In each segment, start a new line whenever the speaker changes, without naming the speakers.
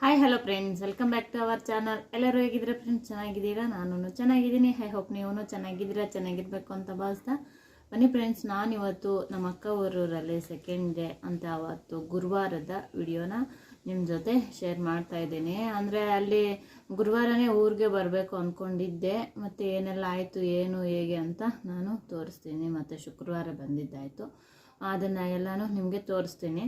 Hi hello friends welcome back to our channel ಎಲ್ಲರೂ ಹೇಗಿದ್ರೆ friends ಚೆನ್ನಾಗಿದ್ದೀರಾ? ನಾನು ಚೆನ್ನಾಗಿದ್ದೀನಿ. ಐ ಹೋಪ್ ನೀವು ಚೆನ್ನಾಗಿದ್ದೀರಾ, ಚೆನ್ನಾಗಿರ್ಬೇಕು ಅಂತ ಭಾವಿಸ್ತಾ. ಬನ್ನಿ ಫ್ರೆಂಡ್ಸ್ ನಾನು ಇವತ್ತು ನಮ್ಮ ಅಕ್ಕ ಊರೂರಲ್ಲಿ ಸೆಕೆಂಡ್ ಡೇ ಅಂತ ಅವತ್ತು ಗುರುವಾರದ ವಿಡಿಯೋನ ನಿಮ್ಮ ಜೊತೆ ಶೇರ್ ಮಾಡ್ತಾ ಇದ್ದೀನಿ. ಅಂದರೆ ಅಲ್ಲಿ ಗುರುವಾರನೇ ಊರಿಗೆ ಬರಬೇಕು ಅಂದ್ಕೊಂಡಿದ್ದೆ ಮತ್ತು ಏನೆಲ್ಲ ಆಯಿತು, ಏನು, ಹೇಗೆ ಅಂತ ನಾನು ತೋರಿಸ್ತೀನಿ. ಮತ್ತು ಶುಕ್ರವಾರ ಬಂದಿದ್ದಾಯಿತು. ಅದನ್ನು ಎಲ್ಲನೂ ನಿಮಗೆ ತೋರಿಸ್ತೀನಿ.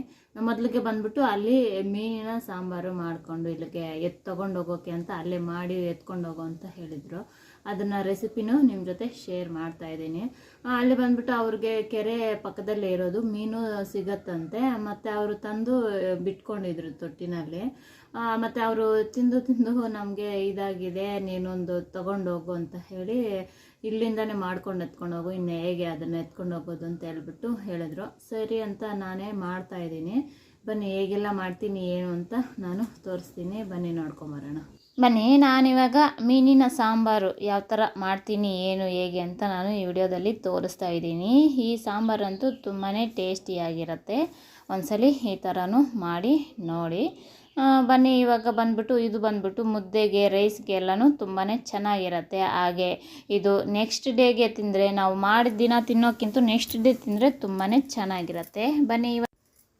ಮೊದಲಿಗೆ ಬಂದ್ಬಿಟ್ಟು ಅಲ್ಲಿ ಮೀನಿನ ಸಾಂಬಾರು ಮಾಡಿಕೊಂಡು ಇಲ್ಲಿಗೆ ಎತ್ತು ತೊಗೊಂಡು ಹೋಗೋಕೆ ಅಂತ ಅಲ್ಲೇ ಮಾಡಿ ಎತ್ಕೊಂಡು ಹೋಗೋ ಅಂತ ಹೇಳಿದರು. ಅದನ್ನು ರೆಸಿಪಿನೂ ನಿಮ್ಮ ಜೊತೆ ಶೇರ್ ಮಾಡ್ತಾ ಇದ್ದೀನಿ. ಅಲ್ಲಿ ಬಂದ್ಬಿಟ್ಟು ಅವ್ರಿಗೆ ಕೆರೆ ಪಕ್ಕದಲ್ಲೇ ಇರೋದು, ಮೀನು ಸಿಗತ್ತಂತೆ. ಮತ್ತು ಅವರು ತಂದು ಬಿಟ್ಕೊಂಡಿದ್ರು ತೊಟ್ಟಿನಲ್ಲಿ. ಮತ್ತು ಅವರು ತಿಂದು ತಿಂದು ನಮಗೆ ಇದಾಗಿದೆ, ನೀನೊಂದು ತಗೊಂಡು ಹೋಗು ಅಂತ ಹೇಳಿ ಇಲ್ಲಿಂದಾನೇ ಮಾಡ್ಕೊಂಡು ಎತ್ಕೊಂಡು ಹೋಗು, ಇನ್ನು ಹೇಗೆ ಅದನ್ನು ಎತ್ಕೊಂಡು ಹೋಗೋದು ಅಂತ ಹೇಳ್ಬಿಟ್ಟು ಹೇಳಿದ್ರು. ಸರಿ ಅಂತ ನಾನೇ ಮಾಡ್ತಾ ಇದ್ದೀನಿ. ಬನ್ನಿ, ಹೇಗೆಲ್ಲ ಮಾಡ್ತೀನಿ, ಏನು ಅಂತ ನಾನು ತೋರಿಸ್ತೀನಿ. ಬನ್ನಿ ನೋಡ್ಕೊಂಬರೋಣ ಬನ್ನಿ, ನಾನಿವಾಗ ಮೀನಿನ ಸಾಂಬಾರು ಯಾವ ಥರ ಮಾಡ್ತೀನಿ, ಏನು, ಹೇಗೆ ಅಂತ ನಾನು ಈ ವಿಡಿಯೋದಲ್ಲಿ ತೋರಿಸ್ತಾ ಇದ್ದೀನಿ. ಈ ಸಾಂಬಾರಂತೂ ತುಂಬಾ ಟೇಸ್ಟಿಯಾಗಿರುತ್ತೆ. ಒಂದ್ಸಲಿ ಈ ಥರನೂ ಮಾಡಿ, ನೋಡಿ. ಬನ್ನಿ, ಇವಾಗ ಬಂದ್ಬಿಟ್ಟು ಇದು ಬಂದ್ಬಿಟ್ಟು ಮುದ್ದೆಗೆ, ರೈಸ್ಗೆ ಎಲ್ಲನೂ ತುಂಬಾ ಚೆನ್ನಾಗಿರುತ್ತೆ. ಹಾಗೆ ಇದು ನೆಕ್ಸ್ಟ್ ಡೇಗೆ ತಿಂದರೆ, ನಾವು ಮಾಡಿದ ದಿನ ತಿನ್ನೋಕ್ಕಿಂತ ನೆಕ್ಸ್ಟ್ ಡೇ ತಿಂದರೆ ತುಂಬಾ ಚೆನ್ನಾಗಿರುತ್ತೆ. ಬನ್ನಿ ಇವಾಗ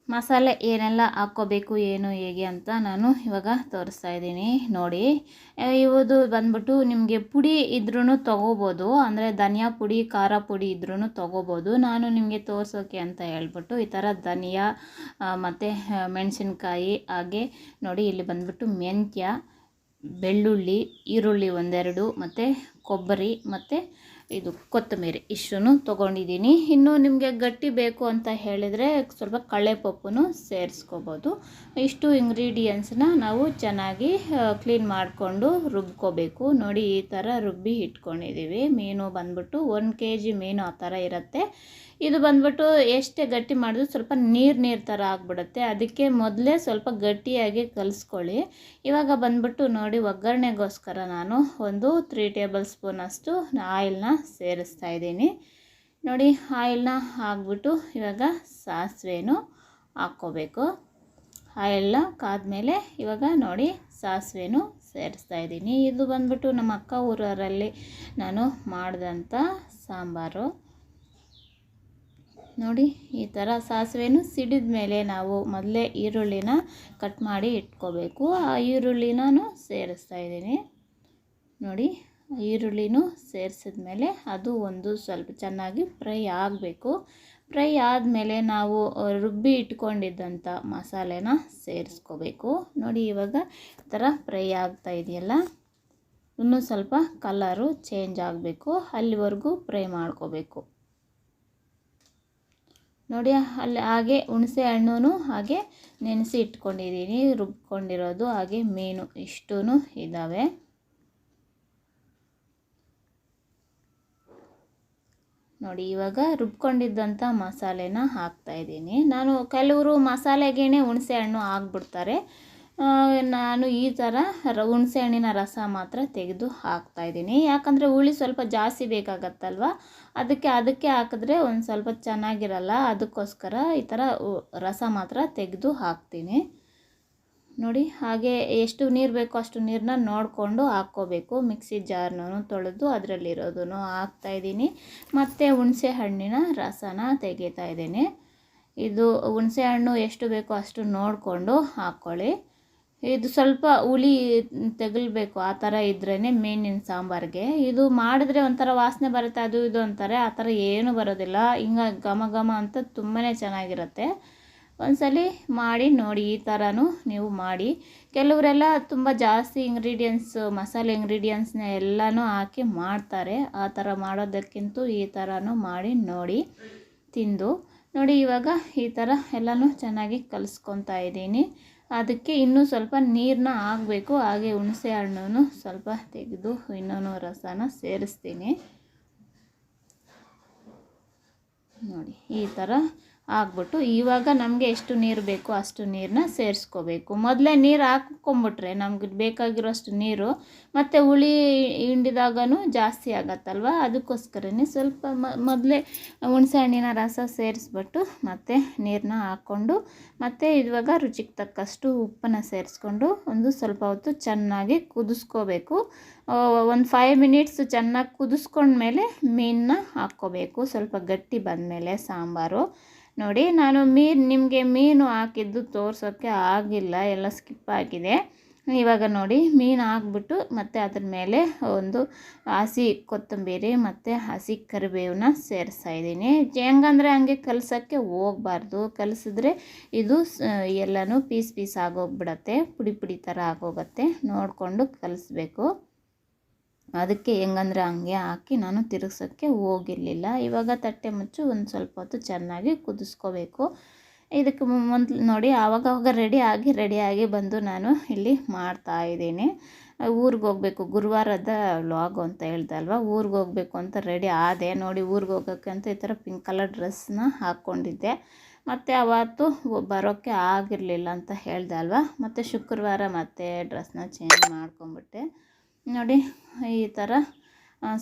ಮಸಾಲೆ ಏನೆಲ್ಲ ಹಾಕ್ಕೋಬೇಕು, ಏನು, ಹೇಗೆ ಅಂತ ನಾನು ಇವಾಗ ತೋರಿಸ್ತಾ ಇದ್ದೀನಿ. ನೋಡಿ ಇವುದು ಬಂದ್ಬಿಟ್ಟು ನಿಮಗೆ ಪುಡಿ ಇದ್ರೂ ತೊಗೋಬೋದು, ಅಂದರೆ ಧನಿಯಾ ಪುಡಿ, ಖಾರ ಪುಡಿ ಇದ್ರೂ ತೊಗೋಬೋದು. ನಾನು ನಿಮಗೆ ತೋರಿಸೋಕೆ ಅಂತ ಹೇಳ್ಬಿಟ್ಟು ಈ ಥರ ಧನಿಯಾ ಮತ್ತು ಮೆಣಸಿನ್ಕಾಯಿ, ಹಾಗೆ ನೋಡಿ, ಇಲ್ಲಿ ಬಂದ್ಬಿಟ್ಟು ಮೆಂತ್ಯ, ಬೆಳ್ಳುಳ್ಳಿ, ಈರುಳ್ಳಿ ಒಂದೆರಡು, ಮತ್ತು ಕೊಬ್ಬರಿ, ಮತ್ತು ಇದು ಕೊತ್ತಂಬರಿ ಇಷ್ಟನ್ನು ತೊಗೊಂಡಿದ್ದೀನಿ. ಇನ್ನು ನಿಮಗೆ ಗಟ್ಟಿ ಬೇಕು ಅಂತ ಹೇಳಿದರೆ ಸ್ವಲ್ಪ ಕಳೆಪಪ್ಪು ಸೇರಿಸ್ಕೋಬೋದು. ಇಷ್ಟು ಇಂಗ್ರೀಡಿಯೆಂಟ್ಸನ್ನ ನಾವು ಚೆನ್ನಾಗಿ ಕ್ಲೀನ್ ಮಾಡಿಕೊಂಡು ರುಬ್ಕೋಬೇಕು. ನೋಡಿ ಈ ಥರ ರುಬ್ಬಿ ಇಟ್ಕೊಂಡಿದ್ದೀವಿ. ಮೀನು ಬಂದ್ಬಿಟ್ಟು ಒಂದು ಕೆ ಜಿ ಮೀನು ಆ ಥರ ಇರುತ್ತೆ. ಇದು ಬಂದ್ಬಿಟ್ಟು ಎಷ್ಟೇ ಗಟ್ಟಿ ಮಾಡಿದ್ರು ಸ್ವಲ್ಪ ನೀರು ನೀರು ಥರ ಆಗಿಬಿಡುತ್ತೆ. ಅದಕ್ಕೆ ಮೊದಲೇ ಸ್ವಲ್ಪ ಗಟ್ಟಿಯಾಗಿ ಕಲಿಸ್ಕೊಳ್ಳಿ. ಇವಾಗ ಬಂದ್ಬಿಟ್ಟು ನೋಡಿ ಒಗ್ಗರಣೆಗೋಸ್ಕರ ನಾನು ಒಂದು ತ್ರೀ ಟೇಬಲ್ ಸ್ಪೂನ್ ಅಷ್ಟು ಆಯಿಲ್ನ ಸೇರಿಸ್ತಾ ಇದ್ದೀನಿ. ನೋಡಿ ಆಯಿಲ್ನ ಹಾಕ್ಬಿಟ್ಟು ಇವಾಗ ಸಾಸಿವೆನೂ ಹಾಕ್ಕೋಬೇಕು. ಆಯಿಲ್ನ ಕಾದ್ಮೇಲೆ ಇವಾಗ ನೋಡಿ ಸಾಸಿವೆನೂ ಸೇರಿಸ್ತಾ ಇದ್ದೀನಿ. ಇದು ಬಂದ್ಬಿಟ್ಟು ನಮ್ಮ ಅಕ್ಕ ಊರವರಲ್ಲಿ ನಾನು ಮಾಡಿದಂಥ ಸಾಂಬಾರು. ನೋಡಿ, ಈ ಥರ ಸಾಸಿವೆನೂ ಸಿಡಿದ ಮೇಲೆ ನಾವು ಮೊದಲೇ ಈರುಳ್ಳಿನ ಕಟ್ ಮಾಡಿ ಇಟ್ಕೋಬೇಕು. ಆ ಈರುಳ್ಳಿನೂ ಸೇರಿಸ್ತಾ ಇದ್ದೀನಿ. ನೋಡಿ ಈರುಳ್ಳಿನೂ ಸೇರಿಸಿದ ಮೇಲೆ ಅದು ಒಂದು ಸ್ವಲ್ಪ ಚೆನ್ನಾಗಿ ಫ್ರೈ ಆಗಬೇಕು. ಫ್ರೈ ಆದಮೇಲೆ ನಾವು ರುಬ್ಬಿ ಇಟ್ಕೊಂಡಿದ್ದಂಥ ಮಸಾಲೆನ ಸೇರಿಸ್ಕೋಬೇಕು. ನೋಡಿ, ಇವಾಗ ಈ ಥರ ಫ್ರೈ ಆಗ್ತಾ ಇದೆಯಲ್ಲ, ಇನ್ನೂ ಸ್ವಲ್ಪ ಕಲರು ಚೇಂಜ್ ಆಗಬೇಕು. ಅಲ್ಲಿವರೆಗೂ ಫ್ರೈ ಮಾಡ್ಕೋಬೇಕು. ನೋಡಿ, ಅಲ್ಲಿ ಹಾಗೆ ಹುಣಸೆ ಹಣ್ಣು ಹಾಗೆ ನೆನೆಸಿ ಇಟ್ಕೊಂಡಿದ್ದೀನಿ, ರುಬ್ಕೊಂಡಿರೋದು ಹಾಗೆ ಮೀನು ಇಷ್ಟೂ ಇದ್ದಾವೆ ನೋಡಿ, ಇವಾಗ ರುಬ್ಕೊಂಡಿದ್ದಂಥ ಮಸಾಲೆನ ಹಾಕ್ತಾಯಿದ್ದೀನಿ ನಾನು ಕೆಲವರು ಮಸಾಲೆಗೇನೆ ಹುಣಸೆ ಹಣ್ಣು ಹಾಕ್ಬಿಡ್ತಾರೆ. ನಾನು ಈ ಥರ ಹುಣಸೆ ಹಣ್ಣಿನ ರಸ ಮಾತ್ರ ತೆಗೆದು ಹಾಕ್ತಾ ಇದ್ದೀನಿ. ಯಾಕಂದರೆ ಹುಳಿ ಸ್ವಲ್ಪ ಜಾಸ್ತಿ ಬೇಕಾಗತ್ತಲ್ವ? ಅದಕ್ಕೆ ಅದಕ್ಕೆ ಹಾಕಿದ್ರೆ ಒಂದು ಸ್ವಲ್ಪ ಚೆನ್ನಾಗಿರಲ್ಲ. ಅದಕ್ಕೋಸ್ಕರ ಈ ಥರ ರಸ ಮಾತ್ರ ತೆಗೆದು ಹಾಕ್ತೀನಿ. ನೋಡಿ, ಹಾಗೆ ಎಷ್ಟು ನೀರು ಬೇಕೋ ಅಷ್ಟು ನೀರನ್ನ ನೋಡಿಕೊಂಡು ಹಾಕ್ಕೋಬೇಕು. ಮಿಕ್ಸಿ ಜಾರ್ನೂ ತೊಳೆದು ಅದರಲ್ಲಿರೋದನ್ನು ಹಾಕ್ತಾಯಿದ್ದೀನಿ ಮತ್ತು ಹುಣಸೆ ಹಣ್ಣಿನ ರಸನ ತೆಗಿತಾ ಇದ್ದೀನಿ. ಇದು ಹುಣಸೆ ಹಣ್ಣು ಎಷ್ಟು ಬೇಕೋ ಅಷ್ಟು ನೋಡಿಕೊಂಡು ಹಾಕ್ಕೊಳ್ಳಿ. ಇದು ಸ್ವಲ್ಪ ಹುಳಿ ತೆಗಲ್ಬೇಕು ಆ ಥರ ಇದ್ರೇ ಮೀನಿನ ಸಾಂಬಾರಿಗೆ. ಇದು ಮಾಡಿದ್ರೆ ಒಂಥರ ವಾಸನೆ ಬರುತ್ತೆ, ಅದು ಇದು ಅಂತಾರೆ. ಆ ಥರ ಏನೂ ಬರೋದಿಲ್ಲ. ಹಿಂಗೆ ಘಮ ಘಮ ಅಂತ ತುಂಬಾ ಚೆನ್ನಾಗಿರುತ್ತೆ. ಒಂದ್ಸಲಿ ಮಾಡಿ ನೋಡಿ, ಈ ಥರನೂ ನೀವು ಮಾಡಿ. ಕೆಲವರೆಲ್ಲ ತುಂಬ ಜಾಸ್ತಿ ಇಂಗ್ರೀಡಿಯೆಂಟ್ಸ್ ಮಸಾಲೆ ಇಂಗ್ರೀಡಿಯೆಂಟ್ಸ್ನ ಎಲ್ಲನೂ ಹಾಕಿ ಮಾಡ್ತಾರೆ. ಆ ಥರ ಮಾಡೋದಕ್ಕಿಂತ ಈ ಥರನೂ ಮಾಡಿ ನೋಡಿ, ತಿಂದು ನೋಡಿ. ಇವಾಗ ಈ ಥರ ಎಲ್ಲನೂ ಚೆನ್ನಾಗಿ ಕಲಿಸ್ಕೊತಾ ಇದ್ದೀನಿ. ಅದಕ್ಕೆ ಇನ್ನೂ ಸ್ವಲ್ಪ ನೀರನ್ನ ಹಾಕಬೇಕು. ಹಾಗೆ ಹುಣಸೆ ಹಣ್ಣು ಸ್ವಲ್ಪ ತೆಗೆದು ಇನ್ನೂ ರಸನ ಸೇರಿಸ್ತೀನಿ. ನೋಡಿ, ಈ ಥರ ಹಾಕ್ಬಿಟ್ಟು ಇವಾಗ ನಮಗೆ ಎಷ್ಟು ನೀರು ಬೇಕೋ ಅಷ್ಟು ನೀರನ್ನ ಸೇರಿಸ್ಕೋಬೇಕು. ಮೊದಲೇ ನೀರು ಹಾಕ್ಕೊಂಬಿಟ್ರೆ ನಮ್ಗೆ ಬೇಕಾಗಿರೋಷ್ಟು ನೀರು ಮತ್ತು ಹುಳಿ ಹಿಂಡಿದಾಗನೂ ಜಾಸ್ತಿ ಆಗತ್ತಲ್ವ? ಅದಕ್ಕೋಸ್ಕರನೇ ಸ್ವಲ್ಪ ಮೊದಲೇ ಹುಣಸೆ ಹಣ್ಣಿನ ರಸ ಸೇರಿಸ್ಬಿಟ್ಟು ಮತ್ತು ನೀರನ್ನ ಹಾಕ್ಕೊಂಡು ಮತ್ತು ಇವಾಗ ರುಚಿಗೆ ತಕ್ಕಷ್ಟು ಉಪ್ಪನ್ನು ಸೇರಿಸ್ಕೊಂಡು ಒಂದು ಸ್ವಲ್ಪ ಹೊತ್ತು ಚೆನ್ನಾಗಿ ಕುದಿಸ್ಕೋಬೇಕು. ಒಂದು ಫೈವ್ ಮಿನಿಟ್ಸ್ ಚೆನ್ನಾಗಿ ಕುದಿಸ್ಕೊಂಡ್ಮೇಲೆ ಮೀನನ್ನ ಹಾಕ್ಕೋಬೇಕು. ಸ್ವಲ್ಪ ಗಟ್ಟಿ ಬಂದಮೇಲೆ ಸಾಂಬಾರು. ನೋಡಿ, ನಾನು ಮೀನು, ನಿಮಗೆ ಮೀನು ಹಾಕಿದ್ದು ತೋರಿಸೋಕ್ಕೆ ಆಗಿಲ್ಲ, ಎಲ್ಲ ಸ್ಕಿಪ್ ಆಗಿದೆ. ಇವಾಗ ನೋಡಿ, ಮೀನು ಹಾಕ್ಬಿಟ್ಟು ಮತ್ತು ಅದ್ರ ಮೇಲೆ ಒಂದು ಹಸಿ ಕೊತ್ತಂಬರಿ ಮತ್ತು ಹಸಿ ಕರಿಬೇವನ್ನ ಸೇರಿಸ್ತಾ ಇದ್ದೀನಿ. ಹೆಂಗಂದರೆ ಹಂಗೆ ಕಲಸೋಕ್ಕೆ ಹೋಗ್ಬಾರ್ದು. ಕಲಸಿದ್ರೆ ಇದು ಎಲ್ಲನೂ ಪೀಸ್ ಪೀಸ್ ಆಗೋಗ್ಬಿಡತ್ತೆ, ಪುಡಿ ಪುಡಿ ಥರ ಆಗೋಗುತ್ತೆ. ನೋಡಿಕೊಂಡು ಕಲಿಸ್ಬೇಕು. ಅದಕ್ಕೆ ಹೆಂಗಂದ್ರೆ ಹಂಗೆ ಹಾಕಿ ನಾನು ತಿರುಗ್ಸೋಕ್ಕೆ ಹೋಗಿರಲಿಲ್ಲ. ಇವಾಗ ತಟ್ಟೆ ಮುಚ್ಚು ಒಂದು ಸ್ವಲ್ಪ ಹೊತ್ತು ಚೆನ್ನಾಗಿ ಕುದಿಸ್ಕೋಬೇಕು. ಇದಕ್ಕೆ ಮೊದಲು ನೋಡಿ ಆವಾಗವಾಗ ರೆಡಿ ಆಗಿ ರೆಡಿಯಾಗಿ ಬಂದು ನಾನು ಇಲ್ಲಿ ಮಾಡ್ತಾ ಇದ್ದೀನಿ. ಊರಿಗೆ ಹೋಗಬೇಕು, ಗುರುವಾರದ ವ್ಲಾಗ್ ಅಂತ ಹೇಳ್ದಲ್ವ? ಊರಿಗೆ ಹೋಗಬೇಕು ಅಂತ ರೆಡಿ ಆದೆ. ನೋಡಿ ಊರಿಗೆ ಹೋಗೋಕ್ಕೆ ಅಂತ ಈ ಥರ ಪಿಂಕ್ ಕಲರ್ ಡ್ರೆಸ್ನ ಹಾಕ್ಕೊಂಡಿದ್ದೆ. ಮತ್ತು ಅವತ್ತು ಬರೋಕ್ಕೆ ಆಗಿರಲಿಲ್ಲ ಅಂತ ಹೇಳ್ದೆ ಮತ್ತು ಶುಕ್ರವಾರ ಮತ್ತೆ ಡ್ರೆಸ್ನ ಚೇಂಜ್ ಮಾಡ್ಕೊಂಬಿಟ್ಟೆ. ನೋಡಿ, ಈ ಥರ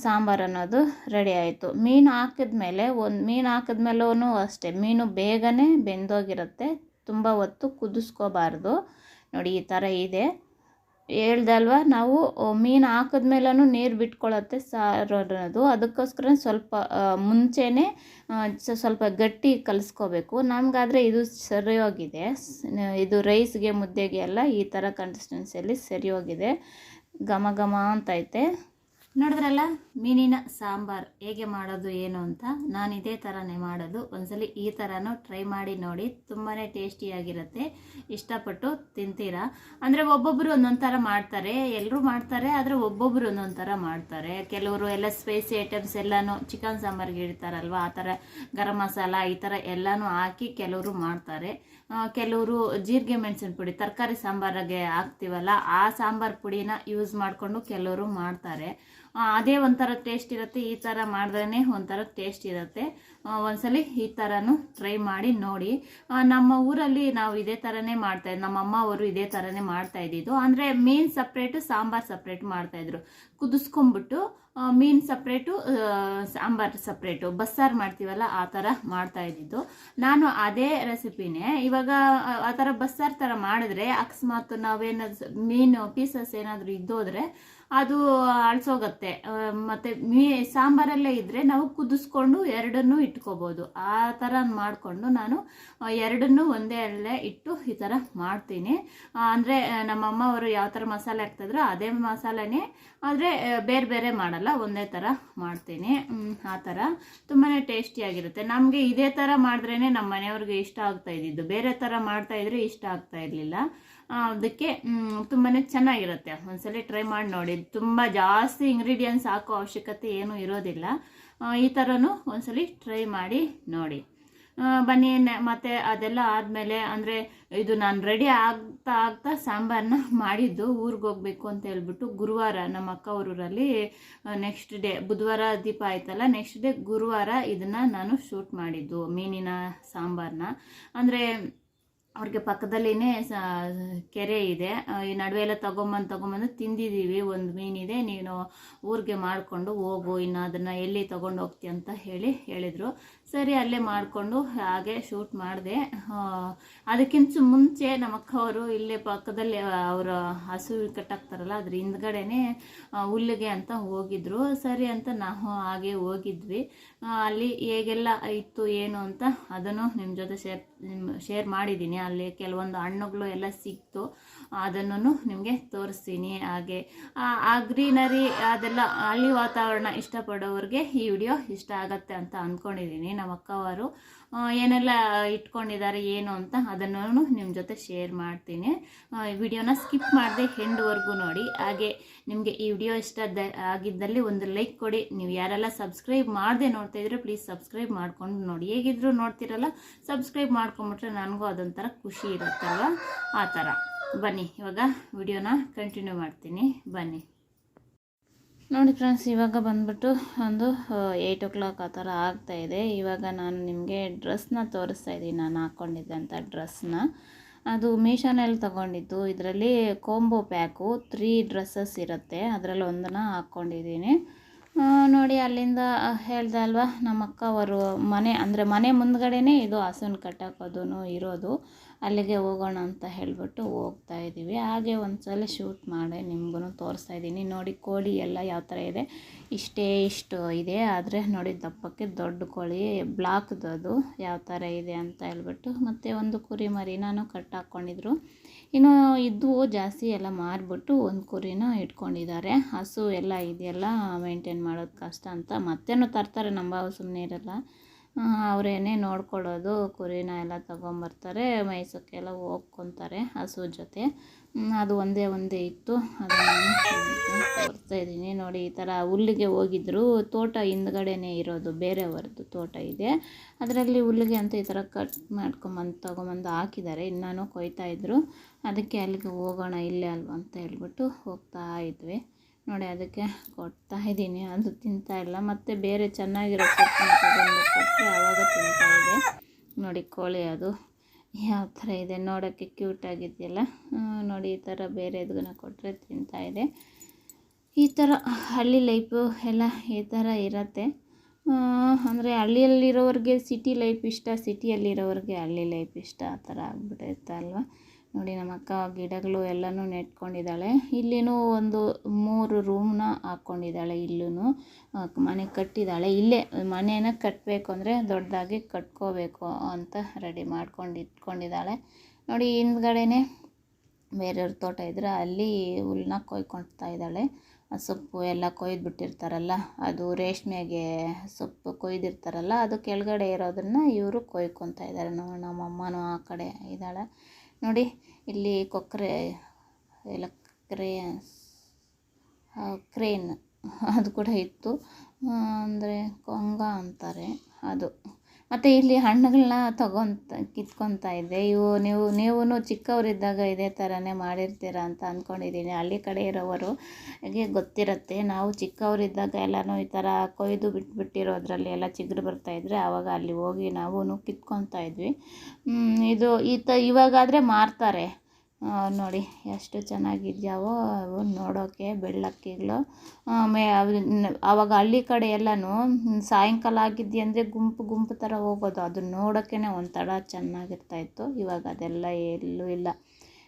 ಸಾಂಬಾರು ಅನ್ನೋದು ರೆಡಿ ಆಯಿತು. ಮೀನು ಹಾಕಿದ್ಮೇಲೆ ಒಂದು, ಮೀನು ಹಾಕಿದ್ಮೇಲೂ ಅಷ್ಟೇ. ಮೀನು ಬೇಗನೆ ಬೆಂದೋಗಿರುತ್ತೆ. ತುಂಬ ಹೊತ್ತು ಕುದಿಸ್ಕೋಬಾರ್ದು. ನೋಡಿ, ಈ ಥರ ಇದೆ. ಹೇಳ್ದಲ್ವ, ನಾವು ಮೀನು ಹಾಕಿದ್ಮೇಲೂ ನೀರು ಬಿಟ್ಕೊಳ್ಳುತ್ತೆ ಸಾರು ಅನ್ನೋದು. ಅದಕ್ಕೋಸ್ಕರ ಸ್ವಲ್ಪ ಮುಂಚೆನೇ ಸ್ವಲ್ಪ ಗಟ್ಟಿ ಕಲಿಸ್ಕೋಬೇಕು. ನಮಗಾದರೆ ಇದು ಸರಿ ಹೋಗಿದೆ ಇದು ರೈಸ್ಗೆ ಮುದ್ದೆಗೆ ಎಲ್ಲ ಈ ಥರ ಕನ್ಸಿಸ್ಟೆನ್ಸಿಯಲ್ಲಿ ಸರಿ ಹೋಗಿದೆ ಘಮ ಘಮ ಅಂತೈತೆ ನೋಡಿದ್ರಲ್ಲ, ಮೀನಿನ ಸಾಂಬಾರು ಹೇಗೆ ಮಾಡೋದು ಏನು ಅಂತ? ನಾನು ಇದೇ ಥರನೇ ಮಾಡೋದು. ಒಂದ್ಸಲಿ ಈ ಥರನೂ ಟ್ರೈ ಮಾಡಿ ನೋಡಿ. ತುಂಬಾ ಟೇಸ್ಟಿಯಾಗಿರುತ್ತೆ. ಇಷ್ಟಪಟ್ಟು ತಿಂತೀರಾ? ಅಂದರೆ ಒಬ್ಬೊಬ್ಬರು ಒಂದೊಂದು ಥರ ಮಾಡ್ತಾರೆ. ಎಲ್ಲರೂ ಮಾಡ್ತಾರೆ, ಆದರೆ ಒಬ್ಬೊಬ್ಬರು ಒಂದೊಂದು ಥರ ಮಾಡ್ತಾರೆ. ಕೆಲವರು ಎಲ್ಲ ಸ್ಪೈಸಿ ಐಟಮ್ಸ್ ಎಲ್ಲನೂ ಚಿಕನ್ ಸಾಂಬಾರ್ಗೆ ಇಡ್ತಾರಲ್ವ? ಆ ಥರ ಗರಂ ಮಸಾಲ, ಈ ಥರ ಎಲ್ಲನೂ ಹಾಕಿ ಕೆಲವರು ಮಾಡ್ತಾರೆ. ಕೆಲವರು ಜೀರಿಗೆ ಮೆಣಸಿನ ಪುಡಿ, ತರಕಾರಿ ಸಾಂಬಾರಿಗೆ ಹಾಕ್ತೀವಲ್ಲ, ಆ ಸಾಂಬಾರು ಪುಡಿನ ಯೂಸ್ ಮಾಡಿಕೊಂಡು ಕೆಲವರು ಮಾಡ್ತಾರೆ. ಅದೇ ಒಂಥರ ಟೇಸ್ಟ್ ಇರುತ್ತೆ, ಈ ಥರ ಮಾಡಿದ್ರೇ ಒಂಥರ ಟೇಸ್ಟ್ ಇರುತ್ತೆ. ಒಂದ್ಸಲಿ ಈ ಥರನೂ ಟ್ರೈ ಮಾಡಿ ನೋಡಿ. ನಮ್ಮ ಊರಲ್ಲಿ ನಾವು ಇದೇ ಥರನೇ ಮಾಡ್ತಾ ನಮ್ಮ ಅಮ್ಮ ಅವರು ಇದೇ ಥರನೇ ಮಾಡ್ತಾ ಇದ್ದಿದ್ದು. ಅಂದರೆ ಮೀನು ಸಪ್ರೇಟು ಸಾಂಬಾರು ಸಪ್ರೇಟ್ ಮಾಡ್ತಾಯಿದ್ರು ಕುದಿಸ್ಕೊಂಬಿಟ್ಟು ಮೀನು ಸಪ್ರೇಟು ಸಾಂಬಾರು ಸಪ್ರೇಟು ಬಸ್ಸಾರು ಮಾಡ್ತೀವಲ್ಲ, ಆ ಥರ ಮಾಡ್ತಾ ಇದ್ದಿದ್ದು. ನಾನು ಅದೇ ರೆಸಿಪಿನೇ ಇವಾಗ ಆ ಥರ ಬಸ್ಸಾರು ಥರ ಮಾಡಿದ್ರೆ, ಅಕಸ್ಮಾತ್ ನಾವೇನಾದ್ರು ಮೀನು ಪೀಸಸ್ ಏನಾದರೂ ಇದ್ದೋದ್ರೆ ಅದು ಅಳ್ಸೋಗತ್ತೆ. ಮತ್ತು ಮೀ, ಸಾಂಬಾರಲ್ಲೇ ಇದ್ದರೆ ನಾವು ಕುದಿಸ್ಕೊಂಡು ಎರಡನ್ನೂ ಇಟ್ಕೋಬೋದು. ಆ ಥರ ಮಾಡಿಕೊಂಡು ನಾನು ಎರಡನ್ನೂ ಒಂದೇ ಅಲ್ಲೇ ಇಟ್ಟು ಈ ಥರ ಮಾಡ್ತೀನಿ. ಅಂದರೆ ನಮ್ಮಮ್ಮ ಅವರು ಯಾವ ಥರ ಮಸಾಲೆ ಹಾಕ್ತಿದ್ರು ಅದೇ ಮಸಾಲೆನೇ, ಆದರೆ ಬೇರೆ ಬೇರೆ ಮಾಡಲ್ಲ, ಒಂದೇ ಥರ ಮಾಡ್ತೀನಿ. ಆ ಥರ ತುಂಬಾ ಟೇಸ್ಟಿಯಾಗಿರುತ್ತೆ ನಮಗೆ ಇದೇ ಥರ ಮಾಡಿದ್ರೇನೆ ನಮ್ಮ ಮನೆಯವ್ರಿಗೆ ಇಷ್ಟ ಆಗ್ತಾ ಇದ್ದಿದ್ದು. ಬೇರೆ ಥರ ಮಾಡ್ತಾಯಿದ್ರೆ ಇಷ್ಟ ಆಗ್ತಾ ಇರಲಿಲ್ಲ. ಅದಕ್ಕೆ ತುಂಬಾ ಚೆನ್ನಾಗಿರುತ್ತೆ. ಒಂದ್ಸಲ ಟ್ರೈ ಮಾಡಿ ನೋಡಿ. ತುಂಬ ಜಾಸ್ತಿ ಇಂಗ್ರೀಡಿಯೆಂಟ್ಸ್ ಹಾಕೋ ಅವಶ್ಯಕತೆ ಏನೂ ಇರೋದಿಲ್ಲ. ಈ ಥರನೂ ಒಂದ್ಸಲಿ ಟ್ರೈ ಮಾಡಿ ನೋಡಿ. ಬನ್ನಿ ಮತ್ತು ಅದೆಲ್ಲ ಆದಮೇಲೆ, ಅಂದರೆ ಇದು ನಾನು ರೆಡಿ ಆಗ್ತಾ ಆಗ್ತಾ ಸಾಂಬಾರನ್ನ ಮಾಡಿದ್ದು ಊರಿಗೆ ಹೋಗ್ಬೇಕು ಅಂತ ಹೇಳ್ಬಿಟ್ಟು ಗುರುವಾರ ನಮ್ಮ ಅಕ್ಕ ಊರಲ್ಲಿ ನೆಕ್ಸ್ಟ್ ಡೇ ಬುಧವಾರ ದೀಪ ಆಯ್ತಲ್ಲ ನೆಕ್ಸ್ಟ್ ಡೇ ಗುರುವಾರ ಇದನ್ನು ನಾನು ಶೂಟ್ ಮಾಡಿದ್ದು ಮೀನಿನ ಸಾಂಬಾರನ್ನ ಅಂದರೆ ಅವ್ರಿಗೆ ಪಕ್ಕದಲ್ಲಿನೇ ಕೆರೆ ಇದೆ. ಈ ನಡುವೆ ಎಲ್ಲ ತಗೊಂಬಂದು, ತೊಗೊಂಬಂದು ತಿಂದಿದ್ದೀವಿ ಒಂದು ಮೀನಿದೆ ನೀನು ಊರಿಗೆ ಮಾಡಿಕೊಂಡು ಹೋಗು. ಇನ್ನು ಅದನ್ನು ಎಲ್ಲಿ ತೊಗೊಂಡು ಹೋಗ್ತೀಯ ಅಂತ ಹೇಳಿ ಹೇಳಿದರು. ಸರಿ, ಅಲ್ಲೇ ಮಾಡಿಕೊಂಡು ಹಾಗೆ ಶೂಟ್ ಮಾಡಿದೆ. ಅದಕ್ಕಿಂತ ಮುಂಚೆ ನಮ್ಮ ಅಕ್ಕವರು ಇಲ್ಲೇ ಪಕ್ಕದಲ್ಲಿ ಅವರ ಹಸು ಕಟ್ಟಾಕ್ತಾರಲ್ಲ, ಅದ್ರ ಹಿಂದ್ಗಡೆನೆ ಹುಲ್ಲಿಗೆ ಅಂತ ಹೋಗಿದ್ರು. ಸರಿ ಅಂತ ನಾವು ಹಾಗೆ ಹೋಗಿದ್ವಿ. ಅಲ್ಲಿ ಹೇಗೆಲ್ಲ ಇತ್ತು, ಏನು ಅಂತ ಅದನ್ನು ನಿಮ್ಮ ಜೊತೆ ಶೇರ್ ಶೇರ್ ಮಾಡಿದ್ದೀನಿ ಅಲ್ಲಿ ಕೆಲವೊಂದು ಹಣ್ಣುಗಳು ಎಲ್ಲ ಸಿಕ್ತು. ಅದನ್ನು ನಿಮಗೆ ತೋರಿಸ್ತೀನಿ ಹಾಗೆ. ಆ ಗ್ರೀನರಿ, ಅದೆಲ್ಲ ಅಲ್ಲಿ ವಾತಾವರಣ ಇಷ್ಟಪಡೋರಿಗೆ ಈ ವಿಡಿಯೋ ಇಷ್ಟ ಆಗತ್ತೆ ಅಂತ ಅಂದ್ಕೊಂಡಿದ್ದೀನಿ ನಮ್ಮ ಅಕ್ಕವರು ಏನೆಲ್ಲ ಇಟ್ಕೊಂಡಿದ್ದಾರೆ, ಏನು ಅಂತ ಅದನ್ನು ನಿಮ್ಮ ಜೊತೆ ಶೇರ್ ಮಾಡ್ತೀನಿ. ವಿಡಿಯೋನ ಸ್ಕಿಪ್ ಮಾಡದೆ ಹೆಂಡ್ವರೆಗೂ ನೋಡಿ. ಹಾಗೆ ನಿಮಗೆ ಈ ವಿಡಿಯೋ ಇಷ್ಟ ಆಗಿದ್ದಲ್ಲಿ ಒಂದು ಲೈಕ್ ಕೊಡಿ. ನೀವು ಯಾರೆಲ್ಲ ಸಬ್ಸ್ಕ್ರೈಬ್ ಮಾಡದೆ ನೋಡ್ತಾ ಇದ್ರೆ ಪ್ಲೀಸ್ ಸಬ್ಸ್ಕ್ರೈಬ್ ಮಾಡ್ಕೊಂಡು ನೋಡಿ. ಹೇಗಿದ್ರು ನೋಡ್ತಿರಲ್ಲ ಸಬ್ಸ್ಕ್ರೈಬ್ ಮಾಡ್ಕೊಂಬಿಟ್ರೆ ನನಗೂ ಅದೊಂಥರ ಖುಷಿ ಇರುತ್ತಲ್ವ? ಆ ಥರ. ಬನ್ನಿ, ಇವಾಗ ವಿಡಿಯೋನ ಕಂಟಿನ್ಯೂ ಮಾಡ್ತೀನಿ. ಬನ್ನಿ. ನೋಡಿ ಫ್ರೆಂಡ್ಸ್ ಇವಾಗ ಬಂದ್ಬಿಟ್ಟು ಒಂದು ಏಯ್ಟ್ ಓ ಕ್ಲಾಕ್ ಆ ಥರ ಆಗ್ತಾಯಿದೆ ಇವಾಗ ನಾನು ನಿಮಗೆ ಡ್ರೆಸ್ನ ತೋರಿಸ್ತಾ ಇದ್ದೀನಿ. ನಾನು ಹಾಕ್ಕೊಂಡಿದ್ದಂಥ ಡ್ರೆಸ್ನ ಅದು ಮೀಶೋನಲ್ಲಿ ತೊಗೊಂಡಿದ್ದು. ಇದರಲ್ಲಿ ಕೋಂಬೋ ಪ್ಯಾಕು ತ್ರೀ ಡ್ರೆಸ್ಸಸ್ ಇರುತ್ತೆ. ಅದರಲ್ಲಿ ಒಂದನ್ನ ಹಾಕ್ಕೊಂಡಿದ್ದೀನಿ ನೋಡಿ, ಅಲ್ಲಿಂದ ಹೇಳ್ದೆ ಅಲ್ವಾ, ನಮ್ಮ ಅಕ್ಕ ಅವರು ಮನೆ, ಅಂದರೆ ಮನೆ ಮುಂದ್ಗಡೆನೇ ಇದು ಹಸುನ ಕಟ್ಟಾಕೋದು ಇರೋದು. ಅಲ್ಲಿಗೆ ಹೋಗೋಣ ಅಂತ ಹೇಳಿಬಿಟ್ಟು ಹೋಗ್ತಾ ಇದ್ದೀವಿ. ಹಾಗೆ ಒಂದ್ಸಲ ಶೂಟ್ ಮಾಡಿ ನಿಮ್ಗೂ ತೋರಿಸ್ತಾ ಇದ್ದೀನಿ. ನೋಡಿ ಕೋಳಿ ಎಲ್ಲ ಯಾವ ಥರ ಇದೆ. ಇಷ್ಟೇ ಇಷ್ಟು ಇದೆ. ಆದರೆ ನೋಡಿ ದಪ್ಪಕ್ಕೆ ದೊಡ್ಡ ಕೋಳಿ, ಬ್ಲಾಕ್ದು ಅದು ಯಾವ ಥರ ಇದೆ ಅಂತ ಹೇಳ್ಬಿಟ್ಟು ಮತ್ತು ಒಂದು ಕುರಿ ಮರಿನೂ ಕಟ್ ಹಾಕ್ಕೊಂಡಿದ್ರು. ಇನ್ನು ಇದ್ದು ಜಾಸ್ತಿ ಎಲ್ಲ ಮಾರಿಬಿಟ್ಟು ಒಂದು ಕುರಿನ ಇಟ್ಕೊಂಡಿದ್ದಾರೆ. ಹಸು ಎಲ್ಲ ಇದೆಯಲ್ಲ ಮೇಂಟೈನ್ ಮಾಡೋದು ಕಷ್ಟ ಅಂತ. ಮತ್ತೇನು ತರ್ತಾರೆ ನಮ್ಮ ಸುಮ್ಮನೆ ಇರಲ್ಲ ಅವರೇನೇ ನೋಡ್ಕೊಳ್ಳೋದು, ಕುರಿನ ಎಲ್ಲ ತೊಗೊಂಬರ್ತಾರೆ ಮೈಸೂರಿಗೆಲ್ಲ ಹೋಗ್ಕೊತಾರೆ ಹಸು ಜೊತೆ. ಅದು ಒಂದೇ ಒಂದೇ ಇತ್ತು. ಅದನ್ನು ಇದ್ದೀನಿ. ನೋಡಿ, ಈ ಥರ ಹುಲ್ಲಿಗೆ ಹೋಗಿದ್ರು. ತೋಟ ಹಿಂದ್ಗಡೆನೇ ಇರೋದು ಬೇರೆಯವ್ರದ್ದು ತೋಟ ಇದೆ. ಅದರಲ್ಲಿ ಹುಲ್ಲಿಗೆ ಅಂತ ಈ ಥರ ಕಟ್ ಮಾಡ್ಕೊಂಬಂದು, ತೊಗೊಂಬಂದು ಹಾಕಿದ್ದಾರೆ. ಇನ್ನೂ ಕೊಯ್ತಾ ಇದ್ರು. ಅದಕ್ಕೆ ಅಲ್ಲಿಗೆ ಹೋಗೋಣ, ಇಲ್ಲೇ ಅಲ್ವಾ ಅಂತ ಹೇಳ್ಬಿಟ್ಟು ಹೋಗ್ತಾ ಇದ್ವಿ. ನೋಡಿ, ಅದಕ್ಕೆ ಕೊಡ್ತಾ ಇದ್ದೀನಿ. ಅದು ತಿಂತಾ ಇಲ್ಲ. ಮತ್ತು ಬೇರೆ ಚೆನ್ನಾಗಿರೋ ಕೊಟ್ಟು ಕೊಟ್ಟರೆ ಆವಾಗ ತಿಂತಾ ಇದೆ. ನೋಡಿ, ಕೋಳಿ ಅದು ಯಾವ ಥರ ಇದೆ ನೋಡೋಕ್ಕೆ ಕ್ಯೂಟ್ ಆಗಿದೆಯಲ್ಲ. ನೋಡಿ, ಈ ಥರ ಬೇರೆ ಇದನ್ನ ಕೊಟ್ಟರೆ ತಿಂತಾ ಇದೆ. ಈ ಥರ ಹಳ್ಳಿ ಲೈಫು ಎಲ್ಲ ಈ ಥರ ಇರತ್ತೆ. ಅಂದರೆ ಹಳ್ಳಿಯಲ್ಲಿರೋರಿಗೆ ಸಿಟಿ ಲೈಫ್ ಇಷ್ಟ, ಸಿಟಿಯಲ್ಲಿರೋರಿಗೆ ಹಳ್ಳಿ ಲೈಫ್ ಇಷ್ಟ. ಆ ಥರ ಆಗ್ಬಿಟ್ಟಿರುತ್ತೆ ನೋಡಿ ನಮ್ಮ ಅಕ್ಕ ಗಿಡಗಳು ಎಲ್ಲನೂ ನೆಟ್ಕೊಂಡಿದ್ದಾಳೆ. ಇಲ್ಲಿನೂ ಒಂದು ಮೂರು ರೂಮ್ನ ಹಾಕ್ಕೊಂಡಿದ್ದಾಳೆ ಇಲ್ಲೂ ಮನೆ ಕಟ್ಟಿದ್ದಾಳೆ. ಇಲ್ಲೇ ಮನೇನ ಕಟ್ಟಬೇಕು ಅಂದರೆ ದೊಡ್ಡದಾಗಿ ಕಟ್ಕೋಬೇಕು ಅಂತ ರೆಡಿ ಮಾಡ್ಕೊಂಡು ಇಟ್ಕೊಂಡಿದ್ದಾಳೆ. ನೋಡಿ ಹಿಂದ್ಗಡೆನೇ ಬೇರೆಯವ್ರ ತೋಟ ಇದ್ರೆ ಅಲ್ಲಿ ಹುಲ್ಲನ್ನ ಕೊಯ್ಕೊಳ್ತಾ ಇದ್ದಾಳೆ. ಸೊಪ್ಪು ಎಲ್ಲ ಕೊಯ್ದು ಬಿಟ್ಟಿರ್ತಾರಲ್ಲ ಅದು ರೇಷ್ಮೆಗೆ ಸೊಪ್ಪು ಕೊಯ್ದಿರ್ತಾರಲ್ಲ, ಅದು ಕೆಳಗಡೆ ಇರೋದನ್ನು ಇವರು ಕೊಯ್ಕೊತಾ ಇದ್ದಾರೆ. ನಮ್ಮ ನಮ್ಮಮ್ಮನೂ ಆ ಕಡೆ ಇದ್ದಾಳೆ. ನೋಡಿ ಇಲ್ಲಿ ಕೊಕ್ಕರೆ ಎಲ್ಲ ಕ್ರೇ ಕ್ರೇನ್ ಅದು ಕೂಡ ಇತ್ತು. ಅಂದರೆ ಕೊಂಗ ಅಂತಾರೆ ಅದು. ಮತ್ತು ಇಲ್ಲಿ ಹಣ್ಣುಗಳನ್ನ ತಗೊಂತ, ಕಿತ್ಕೊತಾ ಇದ್ದೆ. ಇವು ನೀವು ನೀವೂ ಚಿಕ್ಕವರಿದ್ದಾಗ ಇದೇ ಥರನೇ ಮಾಡಿರ್ತೀರ ಅಂತ ಅಂದ್ಕೊಂಡಿದ್ದೀನಿ ಹಳ್ಳಿ ಕಡೆ ಇರೋವರು ಹಾಗೆ ಗೊತ್ತಿರುತ್ತೆ. ನಾವು ಚಿಕ್ಕವರಿದ್ದಾಗ ಎಲ್ಲನೂ ಈ ಥರ ಕೊಯ್ದು ಬಿಟ್ಬಿಟ್ಟಿರೋದ್ರಲ್ಲಿ ಎಲ್ಲ ಚಿಗುರು ಬರ್ತಾಯಿದ್ರೆ ಆವಾಗ ಅಲ್ಲಿ ಹೋಗಿ ನಾವೂ ಕಿತ್ಕೊತಾ ಇದ್ವಿ. ಇದು ಈ ತ, ಇವಾಗಾದರೆ ಮಾರ್ತಾರೆ. ನೋಡಿ ಎಷ್ಟು ಚೆನ್ನಾಗಿದ್ಯಾವೋ ಅವು ನೋಡೋಕ್ಕೆ ಬೆಳ್ಳಕ್ಕಿಗಳು ಮೇ ಅವಾಗ ಹಳ್ಳಿ ಕಡೆ ಎಲ್ಲನೂ ಸಾಯಂಕಾಲ ಆಗಿದ್ದಿ ಅಂದರೆ ಗುಂಪು ಗುಂಪು ಥರ ಹೋಗೋದು. ಅದನ್ನ ನೋಡೋಕ್ಕೇ ಒಂಥರ ಚೆನ್ನಾಗಿರ್ತಾಯಿತ್ತು ಇವಾಗ ಅದೆಲ್ಲ ಎಲ್ಲೂ ಇಲ್ಲ.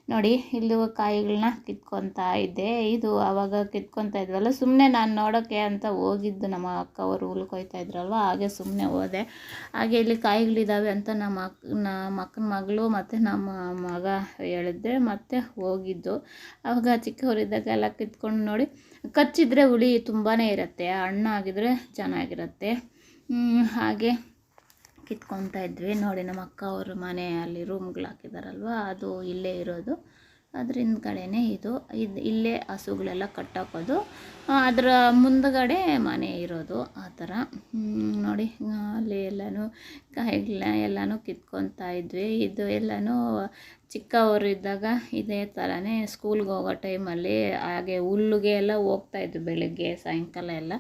ನೋಡಿ, ಇಲ್ಲಿ ಕಾಯಿಗಳನ್ನ ಕಿತ್ಕೊತಾ ಇದ್ದೆ. ಇದು ಆವಾಗ ಕಿತ್ಕೊತಾ ಇದ್ವಲ್ಲ ಸುಮ್ಮನೆ ನಾನು ನೋಡೋಕ್ಕೆ ಅಂತ ಹೋಗಿದ್ದು. ನಮ್ಮ ಅಕ್ಕ ಅವರು ಹುಲ್ ಕೊಯ್ತಾ ಇದ್ರಲ್ವ, ಹಾಗೆ ಸುಮ್ಮನೆ ಹೋದೆ. ಹಾಗೆ ಇಲ್ಲಿ ಕಾಯಿಗಳಿದ್ದಾವೆ ಅಂತ ನಮ್ಮ ಅಕ್ಕ ನಮ್ಮ ಅಕ್ಕನ ಮಗಳು ಮತ್ತು ನಮ್ಮ ಮಗ ಹೇಳಿದ್ರೆ, ಮತ್ತೆ ಹೋಗಿದ್ದು. ಆವಾಗ ಚಿಕ್ಕವರಿದ್ದಾಗ ಎಲ್ಲ ಕಿತ್ಕೊಂಡು ನೋಡಿ, ಕಚ್ಚಿದ್ರೆ ಹುಳಿ ತುಂಬಾ ಇರುತ್ತೆ, ಹಣ್ಣಾಗಿದ್ರೆ ಚೆನ್ನಾಗಿರುತ್ತೆ. ಹಾಗೆ ಕಿತ್ಕೊತಾ ಇದ್ವಿ. ನೋಡಿ, ನಮ್ಮ ಅಕ್ಕ ಅವ್ರ ಮನೆ ಅಲ್ಲಿ ರೂಮ್ಗಳು ಹಾಕಿದಾರಲ್ವ? ಅದು ಇಲ್ಲೇ ಇರೋದು. ಅದರಿಂದ ಕಡೆಯೇ ಇದು. ಇದು ಇಲ್ಲೇ ಹಸುಗಳೆಲ್ಲ ಕಟ್ಟಾಕೋದು. ಅದರ ಮುಂದಗಡೆ ಮನೆ ಇರೋದು ಆ ಥರ. ನೋಡಿ ಅಲ್ಲಿ ಎಲ್ಲನೂ ಕಾಯಿಗಳನ್ನ ಎಲ್ಲನೂ ಕಿತ್ಕೊತಾ ಇದ್ವಿ. ಇದು ಎಲ್ಲನೂ ಚಿಕ್ಕವರಿದ್ದಾಗ ಇದೇ ಥರನೇ ಸ್ಕೂಲ್ಗೆ ಹೋಗೋ ಟೈಮಲ್ಲಿ ಹಾಗೆ ಹುಲ್ಲುಗೆ ಎಲ್ಲ ಹೋಗ್ತಾಯಿದ್ವಿ ಬೆಳಿಗ್ಗೆ, ಸಾಯಂಕಾಲ ಎಲ್ಲ.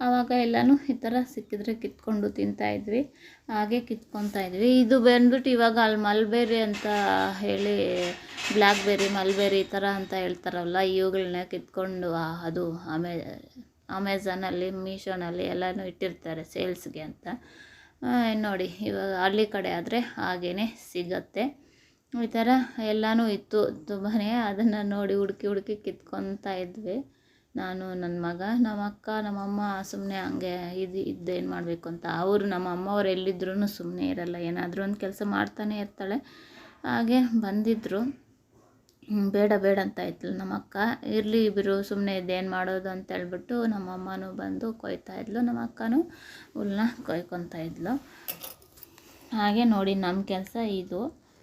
ಆವಾಗ ಎಲ್ಲನೂ ಈ ಥರ ಸಿಕ್ಕಿದ್ರೆ ಕಿತ್ಕೊಂಡು ತಿಂತಾಯಿದ್ವಿ ಹಾಗೆ ಇದ್ವಿ. ಇದು ಬಂದ್ಬಿಟ್ಟು ಇವಾಗ ಅಲ್ಲಿ ಮಲ್ಬೇರಿ ಅಂತ ಹೇಳಿ, ಬ್ಲ್ಯಾಕ್ಬೆರಿ, ಮಲ್ಬೇರಿ ಈ ಥರ ಅಂತ ಹೇಳ್ತಾರಲ್ಲ ಇವುಗಳನ್ನ ಕಿತ್ಕೊಂಡು ಅದು ಅಮೇ ಅಮೆಝಾನಲ್ಲಿ ಮೀಶೋನಲ್ಲಿ ಎಲ್ಲನೂ ಇಟ್ಟಿರ್ತಾರೆ ಸೇಲ್ಸ್ಗೆ ಅಂತ. ನೋಡಿ, ಇವಾಗ ಹಳ್ಳಿ ಕಡೆ ಆದರೆ ಹಾಗೇ ಸಿಗತ್ತೆ. ಈ ಥರ ಎಲ್ಲನೂ ಇತ್ತು ತುಂಬಾ ಅದನ್ನು ನೋಡಿ ಹುಡುಕಿ ಹುಡುಕಿ ಕಿತ್ಕೊತಾ ಇದ್ವಿ. ನಾನು ನನ್ನ ಮಗ ನಮ್ಮ ಅಕ್ಕ ನಮ್ಮಮ್ಮ ಸುಮ್ಮನೆ ಹಂಗೆ ಇದು ಇದ್ದೇನು ಮಾಡಬೇಕು ಅಂತ. ಅವರು ನಮ್ಮ ಅಮ್ಮವ್ರು ಎಲ್ಲಿದ್ರೂ ಸುಮ್ಮನೆ ಇರಲ್ಲ. ಏನಾದರೂ ಒಂದು ಕೆಲಸ ಮಾಡ್ತಾನೆ ಇರ್ತಾಳೆ. ಹಾಗೆ ಬಂದಿದ್ದರು ಬೇಡ ಬೇಡ ಅಂತ ಇದ್ಲು. ನಮ್ಮ ಅಕ್ಕ, ಇರಲಿ ಇಬ್ಬರು ಸುಮ್ಮನೆ ಇದ್ದೇನು ಮಾಡೋದು ಅಂತ ಹೇಳ್ಬಿಟ್ಟು ನಮ್ಮ ಅಮ್ಮನೂ ಬಂದು ಕೊಯ್ತಾ ಇದ್ಲು. ನಮ್ಮ ಅಕ್ಕನೂ ಹುಲ್ಲನ್ನ ಕೊಯ್ಕೊತಾ ಇದ್ಲು. ಹಾಗೆ ನೋಡಿ ನಮ್ಮ ಕೆಲಸ ಇದು.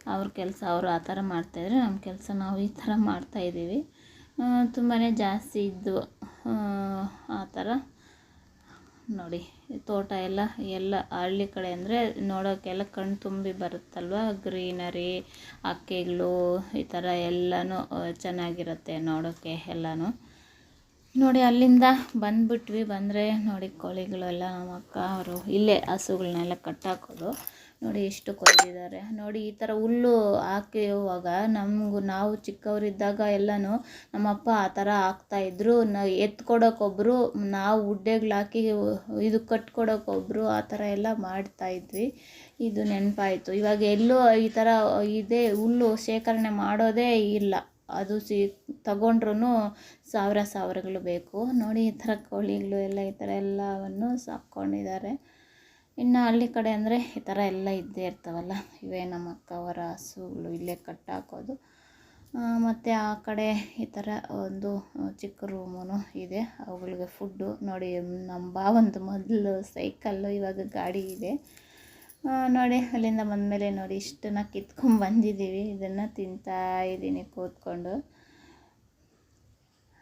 ಅವ್ರ ಕೆಲಸ ಅವರು ಆ ಥರ ಮಾಡ್ತಾಯಿದ್ರೆ ನಮ್ಮ ಕೆಲಸ ನಾವು ಈ ಥರ ಮಾಡ್ತಾಯಿದ್ದೀವಿ ತುಂಬಾ ಜಾಸ್ತಿ ಇದ್ದು ಆ, ಥರ ನೋಡಿ ತೋಟ ಎಲ್ಲ ಎಲ್ಲ ಹಳ್ಳಿ ಕಡೆ ಅಂದರೆ ನೋಡೋಕ್ಕೆಲ್ಲ ಕಣ್ಣು ತುಂಬಿ ಬರುತ್ತಲ್ವ? ಗ್ರೀನರಿ ಹಕ್ಕಿಗಳು ಈ ಥರ ಎಲ್ಲನೂ ಚೆನ್ನಾಗಿರುತ್ತೆ ನೋಡೋಕ್ಕೆ ಎಲ್ಲನೂ. ನೋಡಿ ಅಲ್ಲಿಂದ ಬಂದುಬಿಟ್ವಿ. ಬಂದರೆ ನೋಡಿ ಕೋಳಿಗಳೆಲ್ಲ ನಮ್ಮ ಅಕ್ಕ ಅವರು ಇಲ್ಲೇ ಹಸುಗಳನ್ನೆಲ್ಲ ಕಟ್ಟಾಕೋದು. ನೋಡಿ ಎಷ್ಟು ಕೊಯ್ದಿದ್ದಾರೆ. ನೋಡಿ, ಈ ಥರ ಹುಲ್ಲು ಹಾಕಿರುವಾಗ ನಮಗೂ, ನಾವು ಚಿಕ್ಕವರಿದ್ದಾಗ ಎಲ್ಲನೂ ನಮ್ಮಪ್ಪ ಆ ಥರ ಹಾಕ್ತಾಯಿದ್ರು ನ ಎತ್ಕೊಡೋಕೊಬ್ಬರು ನಾವು ಉಡ್ಡೆಗಳು ಹಾಕಿ ಇದು ಕಟ್ಕೊಡೋಕೊಬ್ಬರು ಆ ಥರ ಎಲ್ಲ ಮಾಡ್ತಾಯಿದ್ವಿ ಇದು ನೆನಪಾಯಿತು. ಇವಾಗ ಎಲ್ಲೂ ಈ ಥರ ಇದೇ, ಹುಲ್ಲು ಶೇಖರಣೆ ಮಾಡೋದೇ ಇಲ್ಲ. ಅದು ಸಿ ತಗೊಂಡ್ರೂ ಸಾವಿರ ಸಾವಿರಗಳು ಬೇಕು. ನೋಡಿ, ಈ ಥರ ಕೋಳಿಗಳು ಎಲ್ಲ ಈ ಥರ ಎಲ್ಲವನ್ನು ಸಾಕೊಂಡಿದ್ದಾರೆ ಇನ್ನು ಹಳ್ಳಿ ಕಡೆ ಅಂದರೆ ಈ ಥರ ಎಲ್ಲ ಇದ್ದೇ ಇರ್ತಾವಲ್ಲ. ಇವೇ ನಮ್ಮ ಅಕ್ಕವರ ಹಸುಗಳು ಇಲ್ಲೇ ಕಟ್ಟಾಕೋದು. ಮತ್ತು ಆ ಕಡೆ ಈ ಥರ ಒಂದು ಚಿಕ್ಕ ರೂಮೂ ಇದೆ. ಅವುಗಳಿಗೆ ಫುಡ್ಡು ನೋಡಿ, ನಮ್ಮ ಭಾವಂದು ಮೊದಲು ಸೈಕಲ್ಲು, ಇವಾಗ ಗಾಡಿ ಇದೆ. ನೋಡಿ, ಅಲ್ಲಿಂದ ಬಂದಮೇಲೆ ನೋಡಿ, ಇಷ್ಟನ್ನ ಕಿತ್ಕೊಂಡು ಬಂದಿದ್ದೀವಿ. ಇದನ್ನು ತಿಂತಾ ಇದ್ದೀನಿ ಕೂತ್ಕೊಂಡು.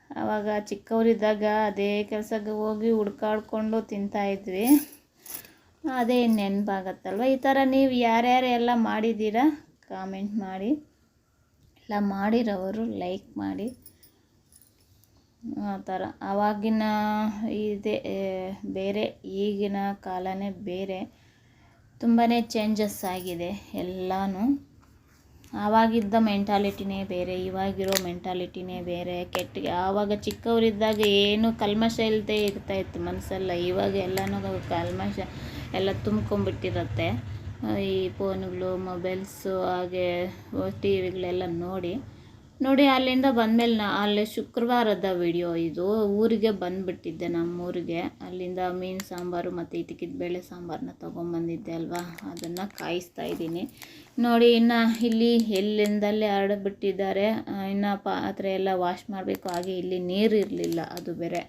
ಆವಾಗ ಚಿಕ್ಕವರಿದ್ದಾಗ ಅದೇ ಕೆಲಸಕ್ಕೆ ಹೋಗಿ ಹುಡ್ಕಾಡ್ಕೊಂಡು ತಿಂತಾಯಿದ್ವಿ ಅದೇ ನೆನಪಾಗತ್ತಲ್ವ? ಈ ಥರ ನೀವು ಯಾರ್ಯಾರು ಎಲ್ಲ ಮಾಡಿದ್ದೀರಾ? ಕಾಮೆಂಟ್ ಮಾಡಿ. ಎಲ್ಲ ಮಾಡಿರೋರು ಲೈಕ್ ಮಾಡಿ. ಆ ಥರ ಆವಾಗಿನ ಇದೇ ಬೇರೆ ಈಗಿನ ಕಾಲನೇ ಬೇರೆ. ತುಂಬಾ ಚೇಂಜಸ್ ಆಗಿದೆ ಎಲ್ಲನೂ. ಆವಾಗಿದ್ದ ಮೆಂಟಾಲಿಟಿನೇ ಬೇರೆ, ಇವಾಗಿರೋ ಮೆಂಟಾಲಿಟಿನೇ ಬೇರೆ. ಕೆಟ್ಟ, ಆವಾಗ ಚಿಕ್ಕವರಿದ್ದಾಗ ಏನು ಕಲ್ಮಶ ಇಲ್ಲದೆ ಇರ್ತಾಯಿತ್ತು ಮನಸ್ಸಲ್ಲ ಇವಾಗ ಎಲ್ಲನೂ ಕಲ್ಮಶ. ಎಲ್ಲ ತುಂಬ್ಕೊಂಬಿಟ್ಟಿರುತ್ತೆ ಈ ಫೋನುಗಳು, ಮೊಬೈಲ್ಸು, ಹಾಗೆ ಟಿ ವಿಗಳೆಲ್ಲ ನೋಡಿ ನೋಡಿ ಅಲ್ಲಿಂದ ಬಂದಮೇಲೆ ನಾ, ಅಲ್ಲಿ ಶುಕ್ರವಾರದ ವಿಡಿಯೋ ಇದು. ಊರಿಗೆ ಬಂದುಬಿಟ್ಟಿದ್ದೆ ನಮ್ಮೂರಿಗೆ. ಅಲ್ಲಿಂದ ಮೀನು ಸಾಂಬಾರು ಮತ್ತು ಇಟಕಿದ ಬೇಳೆ ಸಾಂಬಾರನ್ನ ತೊಗೊಂಬಂದಿದ್ದೆ ಅಲ್ವಾ? ಅದನ್ನು ಕಾಯಿಸ್ತಾ ಇದ್ದೀನಿ. ನೋಡಿ, ಇನ್ನು ಇಲ್ಲಿ ಎಲ್ಲಿಂದಲೇ ಹರಡ್ಬಿಟ್ಟಿದ್ದಾರೆ, ಇನ್ನು ಪಾತ್ರೆ ಎಲ್ಲ ವಾಶ್ ಮಾಡಬೇಕು. ಹಾಗೆ ಇಲ್ಲಿ ನೀರು ಇರಲಿಲ್ಲ ಅದು ಬೇರೆ.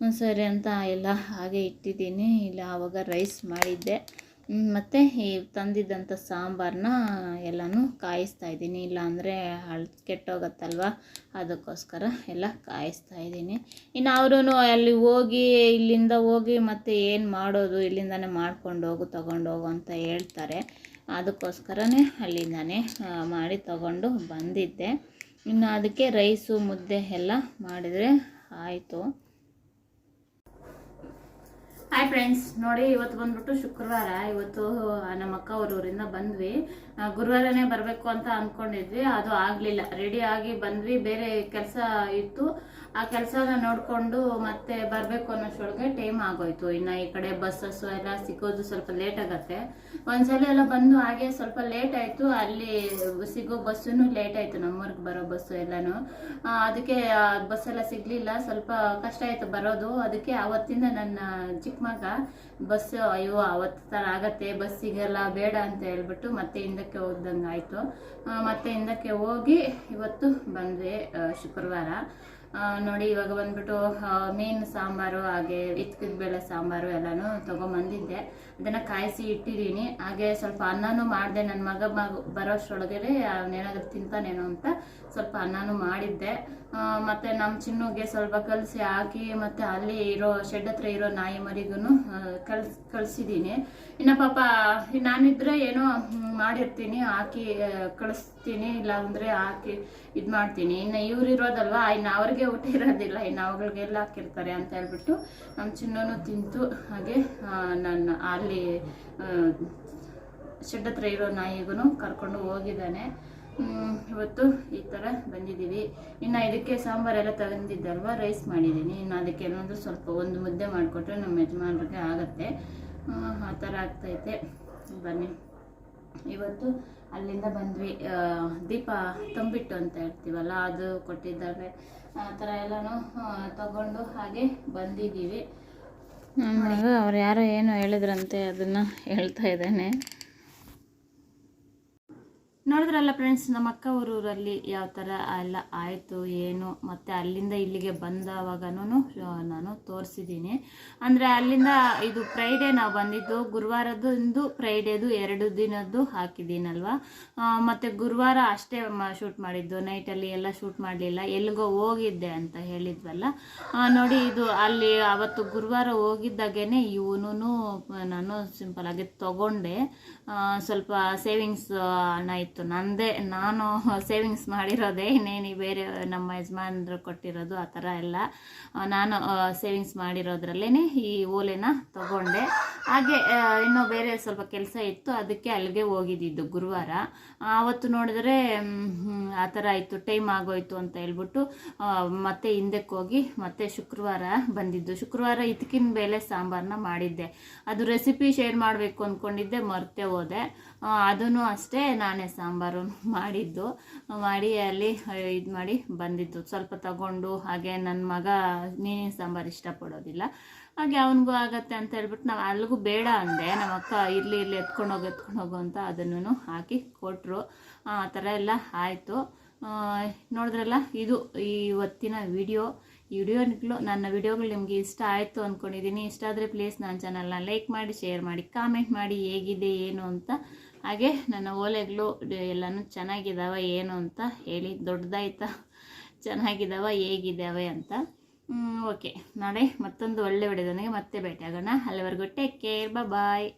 ಸರಿ ಅಂತ ಎಲ್ಲ ಹಾಗೆ ಇಟ್ಟಿದ್ದೀನಿ. ಇಲ್ಲ ಆವಾಗ ರೈಸ್ ಮಾಡಿದ್ದೆ. ಮತ್ತು ಈ ತಂದಿದ್ದಂಥ ಸಾಂಬಾರನ್ನ ಎಲ್ಲನೂ ಕಾಯಿಸ್ತಾ ಇದ್ದೀನಿ. ಇಲ್ಲಾಂದರೆ ಹಳ್ ಕೆಟ್ಟೋಗತ್ತಲ್ವ? ಅದಕ್ಕೋಸ್ಕರ ಎಲ್ಲ ಕಾಯಿಸ್ತಾ ಇದ್ದೀನಿ. ಇನ್ನು ಅವರು ಅಲ್ಲಿ ಹೋಗಿ, ಇಲ್ಲಿಂದ ಹೋಗಿ ಮತ್ತೆ ಏನು ಮಾಡೋದು, ಇಲ್ಲಿಂದನೇ ಮಾಡ್ಕೊಂಡು ಹೋಗು, ತಗೊಂಡು ಹೋಗು ಅಂತ ಹೇಳ್ತಾರೆ. ಅದಕ್ಕೋಸ್ಕರನೇ ಅಲ್ಲಿಂದನೇ ಮಾಡಿ ತಗೊಂಡು ಬಂದಿದ್ದೆ. ಇನ್ನು ಅದಕ್ಕೆ ರೈಸು ಮುದ್ದೆ ಎಲ್ಲ ಮಾಡಿದರೆ ಆಯಿತು. ಹಾಯ್ ಫ್ರೆಂಡ್ಸ್ ನೋಡಿ ಇವತ್ತು ಬಂದ್ಬಿಟ್ಟು ಶುಕ್ರವಾರ. ಇವತ್ತು ನಮ್ಮ ಅಕ್ಕ ಅವ್ರ ಊರಿಂದ ಬಂದ್ವಿ. ಗುರುವಾರನೇ ಬರಬೇಕು ಅಂತ ಅಂದ್ಕೊಂಡಿದ್ವಿ ಅದು ಆಗಲಿಲ್ಲ. ರೆಡಿ ಆಗಿ ಬಂದ್ವಿ, ಬೇರೆ ಕೆಲಸ ಇತ್ತು. ಆ ಕೆಲಸನ ನೋಡಿಕೊಂಡು ಮತ್ತೆ ಬರಬೇಕು ಅನ್ನೋಷ್ಟೊಳಗೆ ಟೈಮ್ ಆಗೋಯ್ತು. ಇನ್ನು ಈ ಕಡೆ ಬಸ್ಸಸ್ಸು ಎಲ್ಲ ಸಿಗೋದು ಸ್ವಲ್ಪ ಲೇಟ್ ಆಗತ್ತೆ. ಒಂದ್ಸಲ ಎಲ್ಲ ಬಂದು ಹಾಗೆ ಸ್ವಲ್ಪ ಲೇಟ್ ಆಯಿತು. ಅಲ್ಲಿ ಸಿಗೋ ಬಸ್ಸು ಲೇಟ್ ಆಯಿತು, ನಮ್ಮೂರಿಗೆ ಬರೋ ಬಸ್ಸು ಎಲ್ಲಾನು. ಅದಕ್ಕೆ ಬಸ್ ಎಲ್ಲ ಸಿಗಲಿಲ್ಲ. ಸ್ವಲ್ಪ ಕಷ್ಟ ಆಯಿತು ಬರೋದು. ಅದಕ್ಕೆ ಆವತ್ತಿಂದ ನನ್ನ ಚಿಕ್ಕ ಮಗ ಬಸ್ಸು ಅಯ್ಯೋ, ಅವತ್ತು ಥರ ಆಗತ್ತೆ ಬಸ್ ಸಿಗಲ್ಲ ಬೇಡ ಅಂತ ಹೇಳ್ಬಿಟ್ಟು ಮತ್ತೆ ಹಿಂದಕ್ಕೆ ಹೋದಂಗೆ ಆಯಿತು. ಮತ್ತೆ ಹಿಂದಕ್ಕೆ ಹೋಗಿ ಇವತ್ತು ಬಂದ್ವಿ ಶುಕ್ರವಾರ. ನೋಡಿ, ಇವಾಗ ಬಂದ್ಬಿಟ್ಟು ಮೀನು ಸಾಂಬಾರು, ಹಾಗೆ ಇತ್ಕಿದ ಬೇಳೆ ಸಾಂಬಾರು ಎಲ್ಲನೂ ತೊಗೊಂಬಂದಿದ್ದೆ. ಅದನ್ನು ಕಾಯಿಸಿ ಇಟ್ಟಿದ್ದೀನಿ. ಹಾಗೆ ಸ್ವಲ್ಪ ಅನ್ನನೂ ಮಾಡಿದೆ. ನನ್ನ ಮಗ ಮಗ ಬರೋಷ್ಟರೊಳಗೆ ಅವನೇನಾದ್ರೂ ತಿಂತಾನೇನೋ ಅಂತ. ಸ್ವಲ್ಪ ಅನ್ನನೂ ಮಾಡಿದ್ದೆ. ಮತ್ತೆ ನಮ್ಮ ಚಿನ್ನುಗೆ ಸ್ವಲ್ಪ ಕಲಸಿ ಹಾಕಿ, ಮತ್ತೆ ಅಲ್ಲಿ ಇರೋ ಶೆಡ್ ಹತ್ರ ಇರೋ ನಾಯಿ ಮರಿಗೂ ಕಲ್ಸ್ ಕಳಿಸಿದ್ದೀನಿ ಇನ್ನು ಪಾಪ, ನಾನಿದ್ರೆ ಏನೋ ಮಾಡಿರ್ತೀನಿ, ಹಾಕಿ ಕಳಿಸ್ತೀನಿ ಇಲ್ಲ ಅಂದ್ರೆ ಹಾಕಿ ಇದು ಮಾಡ್ತೀನಿ. ಇನ್ನು ಇವ್ರು ಇರೋದಲ್ವಾ, ಇನ್ನು ಅವ್ರಿಗೆ ಊಟ ಇರೋದಿಲ್ಲ, ಇನ್ನು ಅವುಗಳಿಗೆಲ್ಲ ಹಾಕಿರ್ತಾರೆ ಅಂತ ಹೇಳ್ಬಿಟ್ಟು ನಮ್ಮ ಚಿನ್ನೂ ತಿಂತು. ಹಾಗೆ ನನ್ನ ಅಲ್ಲಿ ಶೆಡ್ ಹತ್ರ ಇರೋ ನಾಯಿಗೂ ಕರ್ಕೊಂಡು ಹೋಗಿದ್ದಾನೆ. ಇವತ್ತು ಈ ಥರ ಬಂದಿದ್ದೀವಿ. ಇನ್ನು ಇದಕ್ಕೆ ಸಾಂಬಾರೆಲ್ಲ ತಗೊಂಡಿದ್ದಲ್ವ ರೈಸ್ ಮಾಡಿದ್ದೀನಿ. ಇನ್ನು ಅದಕ್ಕೆ ಏನಾದರೂ ಸ್ವಲ್ಪ ಒಂದು ಮುದ್ದೆ ಮಾಡಿಕೊಟ್ರೆ ನಮ್ಮ ಯಜಮಾನ್ರಿಗೆ ಆಗತ್ತೆ. ಆ, ಥರ ಆಗ್ತೈತೆ. ಬನ್ನಿ. ಇವತ್ತು ಅಲ್ಲಿಂದ ಬಂದ್ವಿ. ದೀಪ ತಂಬಿಟ್ಟು ಅಂತ ಹೇಳ್ತೀವಲ್ಲ ಅದು ಕೊಟ್ಟಿದ್ದಾರೆ. ಆ ಥರ ಎಲ್ಲನೂ ತಗೊಂಡು ಹಾಗೆ ಬಂದಿದ್ದೀವಿ. ಅವ್ರು ಯಾರೋ ಏನೋ ಹೇಳಿದ್ರಂತೆ ಅದನ್ನು ಹೇಳ್ತಾ ಇದ್ದಾನೆ. ನೋಡಿದ್ರಲ್ಲ ಫ್ರೆಂಡ್ಸ್ ನಮ್ಮ ಅಕ್ಕ ಊರೂರಲ್ಲಿ ಯಾವ ಥರ ಎಲ್ಲ ಆಯಿತು, ಏನು, ಮತ್ತು ಅಲ್ಲಿಂದ ಇಲ್ಲಿಗೆ ಬಂದವಾಗನೂ ನಾನು ತೋರಿಸಿದ್ದೀನಿ. ಅಂದರೆ ಅಲ್ಲಿಂದ ಇದು ಫ್ರೈಡೇ ನಾವು ಬಂದಿದ್ದು, ಗುರುವಾರದ್ದು ಫ್ರೈಡೇದು ಎರಡು ದಿನದ್ದು ಹಾಕಿದ್ದೀನಲ್ವ? ಮತ್ತು ಗುರುವಾರ ಅಷ್ಟೇ ಶೂಟ್ ಮಾಡಿದ್ದು ನೈಟಲ್ಲಿ ಎಲ್ಲ ಶೂಟ್ ಮಾಡಲಿಲ್ಲ ಎಲ್ಲಿಗೋ ಹೋಗಿದ್ದೆ ಅಂತ ಹೇಳಿದ್ವಲ್ಲ? ನೋಡಿ ಇದು ಅಲ್ಲಿ ಅವತ್ತು ಗುರುವಾರ ಹೋಗಿದ್ದಾಗೇ ಇವನು ನಾನು ಸಿಂಪಲ್ ಆಗಿ ತಗೊಂಡೆ. ಸ್ವಲ್ಪ ಸೇವಿಂಗ್ಸ್ ಹಣ ಇತ್ತು ನಂದೇ, ನಾನು ಸೇವಿಂಗ್ಸ್ ಮಾಡಿರೋದೇ ಇನ್ನೇನು ಬೇರೆ ನಮ್ಮ ಯಜಮಾನರು ಕೊಟ್ಟಿರೋದು ಆ ಥರ ಎಲ್ಲ. ನಾನು ಸೇವಿಂಗ್ಸ್ ಮಾಡಿರೋದ್ರಲ್ಲೇ ಈ ಓಲೆನ ತಗೊಂಡೆ. ಹಾಗೆ ಇನ್ನೂ ಬೇರೆ ಸ್ವಲ್ಪ ಕೆಲಸ ಇತ್ತು, ಅದಕ್ಕೆ ಅಲ್ಲಿಗೆ ಹೋಗಿದ್ದಿದ್ದು ಗುರುವಾರ. ಆವತ್ತು ನೋಡಿದ್ರೆ ಆ ಥರ ಆಯಿತು ಟೈಮ್ ಆಗೋಯ್ತು ಅಂತ ಹೇಳ್ಬಿಟ್ಟು ಮತ್ತೆ ಹಿಂದಕ್ಕೆ ಹೋಗಿ ಮತ್ತೆ ಶುಕ್ರವಾರ ಬಂದಿದ್ದು. ಶುಕ್ರವಾರ ಇದಕ್ಕಿನ ಬೇಳೆ ಸಾಂಬಾರನ್ನ ಮಾಡಿದ್ದೆ. ಅದು ರೆಸಿಪಿ ಶೇರ್ ಮಾಡಬೇಕು ಅಂದ್ಕೊಂಡಿದ್ದೆ ಮರ್ತೆ ಹೋದೆ. ಅದೂ ಅಷ್ಟೇ ನಾನೇ ಸಾಂಬಾರು ಮಾಡಿದ್ದು. ಮಾಡಿ ಅಲ್ಲಿ ಇದು ಮಾಡಿ ಬಂದಿದ್ದು. ಸ್ವಲ್ಪ ತಗೊಂಡು, ಹಾಗೆ ನನ್ನ ಮಗ ಮೀನಿನ ಸಾಂಬಾರು ಇಷ್ಟಪಡೋದಿಲ್ಲ. ಹಾಗೆ ಅವನಿಗೂ ಆಗತ್ತೆ ಅಂತ ಹೇಳ್ಬಿಟ್ಟು ನಾವು ಅಲ್ಲಿಗೂ ಬೇಡ ಅಂದೆ. ನಮ್ಮ ಅಕ್ಕ ಇರಲಿ ಇರಲಿ, ಎತ್ಕೊಂಡು ಹೋಗಿ, ಎತ್ಕೊಂಡು ಹೋಗು ಅಂತ ಅದನ್ನು ಹಾಕಿ ಕೊಟ್ಟರು ಆ ಥರ ಎಲ್ಲ ಆಯಿತು. ನೋಡಿದ್ರಲ್ಲ, ಇದು ಇವತ್ತಿನ ವಿಡಿಯೋ. ಈ ವಿಡಿಯೋಗಳು ನನ್ನ ವಿಡಿಯೋಗಳು ನಿಮಗೆ ಇಷ್ಟ ಆಯಿತು ಅಂದ್ಕೊಂಡಿದ್ದೀನಿ ಇಷ್ಟ ಆದರೆ ಪ್ಲೀಸ್ ನನ್ನ ಚಾನಲ್ನ ಲೈಕ್ ಮಾಡಿ, ಶೇರ್ ಮಾಡಿ, ಕಾಮೆಂಟ್ ಮಾಡಿ, ಹೇಗಿದೆ, ಏನು ಅಂತ ಹಾಗೆ ನನ್ನ ಓಲೆಗಳು ಎಲ್ಲನೂ ಚೆನ್ನಾಗಿದ್ದಾವೆ ಏನು ಅಂತ ಹೇಳಿ ದೊಡ್ಡದಾಯ್ತಾ ಚೆನ್ನಾಗಿದ್ದಾವ ಹೇಗಿದ್ದಾವೆ ಅಂತ. ಓಕೆ ನಾಳೆ ಮತ್ತೊಂದು ಒಳ್ಳೆ ವಿಡಿಯೋದೊಂದಿಗೆ ಮತ್ತೆ ಭೇಟಿಯಾಗೋಣ. ಅಲ್ಲಿವರೆಗೂ ಟೇಕ್ ಕೇರ್ ಬಾಯ್